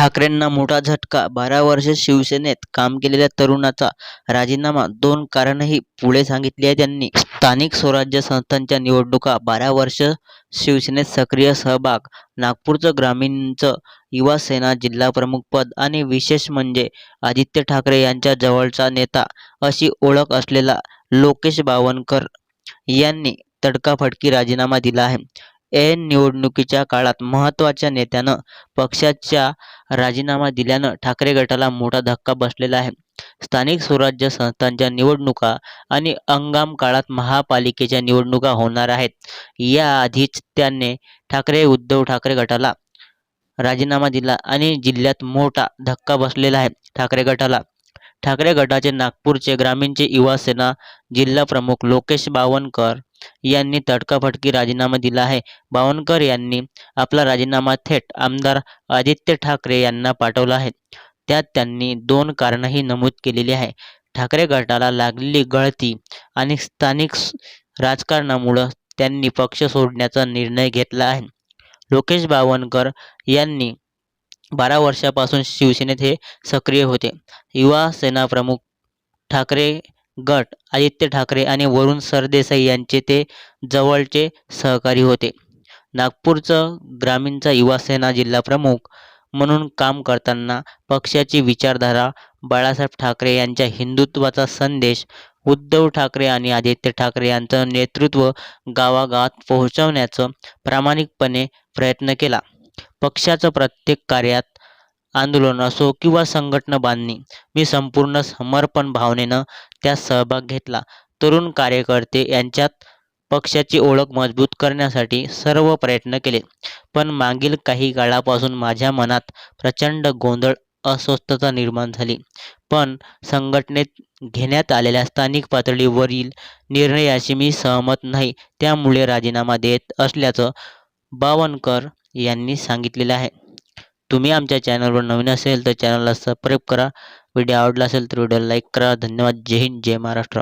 ठाकरेंना मोठा झटका. बारा वर्षे शिवसेनेत काम केलेल्या तरुणाचा राजीनामा दोन कारणही पुढे सांगितली आहे त्यांनी. स्थानिक स्वराज्य संस्थांच्या निवडणुका बारा वर्ष शिवसेनेत सक्रिय सहभाग नागपूरचं ग्रामीणचं युवा सेना जिल्हाप्रमुखपद आणि विशेष म्हणजे आदित्य ठाकरे यांच्या जवळचा नेता अशी ओळख असलेला लोकेश बावनकर यांनी तडकाफडकी राजीनामा दिला आहे. ऐन निवडणुकीच्या काळात महत्त्वाच्या नेत्यानं पक्षाच्या राजीनामा दिल्यानं ठाकरे गटाला मोठा धक्का बसलेला आहे. स्थानिक स्वराज्य संस्थांच्या निवडणुका आणि हंगाम काळात महापालिकेच्या निवडणुका होणार आहेत. याआधीच त्यांनी ठाकरे उद्धव ठाकरे गटाला राजीनामा दिला आणि जिल्ह्यात मोठा धक्का बसलेला आहे ठाकरे गटाला. ठाकरे गटाचे नागपूरचे ग्रामीणचे युवा सेना जिल्हाप्रमुख लोकेश बावनकर यांनी तडकाफडकी राजीनामा दिला आहे. बावनकर यांनी आपला राजीनामा थेट आमदार आदित्य ठाकरे यांना पाठवला आहे. त्यात त्यांनी दोन कारणंही नमूद केलेली आहे. ठाकरे गटाला लागलेली गळती आणि स्थानिक राजकारणामुळं त्यांनी पक्ष सोडण्याचा निर्णय घेतला आहे. लोकेश बावनकर यांनी बारा वर्षापासून शिवसेनेत हे सक्रिय होते. युवा सेना प्रमुख ठाकरे गट आदित्य ठाकरे आणि वरुण सरदेसाई यांचे ते जवळचे सहकारी होते. नागपूरचं ग्रामीणचा युवासेना जिल्हाप्रमुख म्हणून काम करताना पक्षाची विचारधारा बाळासाहेब ठाकरे यांच्या हिंदुत्वाचा संदेश उद्धव ठाकरे आणि आदित्य ठाकरे यांचं नेतृत्व गावागावात पोहोचवण्याचं प्रामाणिकपणे प्रयत्न केला. पक्षाचं प्रत्येक कार्यात आंदोलन असो किंवा संघटना बांधणी मी संपूर्ण समर्पण भावनेनं त्यात सहभाग घेतला. तरुण कार्यकर्ते यांच्यात पक्षाची ओळख मजबूत करण्यासाठी सर्व प्रयत्न केले. पण मागील काही काळापासून माझ्या मनात प्रचंड गोंधळ अस्वस्थता निर्माण झाली. पण संघटनेत घेण्यात आलेल्या स्थानिक पातळीवरील निर्णयाशी मी सहमत नाही त्यामुळे राजीनामा देत असल्याचं बावनकर यांनी सांगितलेलं आहे. तुम्ही आमच्या चॅनलवर नवीन असेल तर चॅनलला सबस्क्राईब करा. व्हिडिओ आवडला असेल तर व्हिडिओला लाईक करा. धन्यवाद. जय हिंद. जय महाराष्ट्र.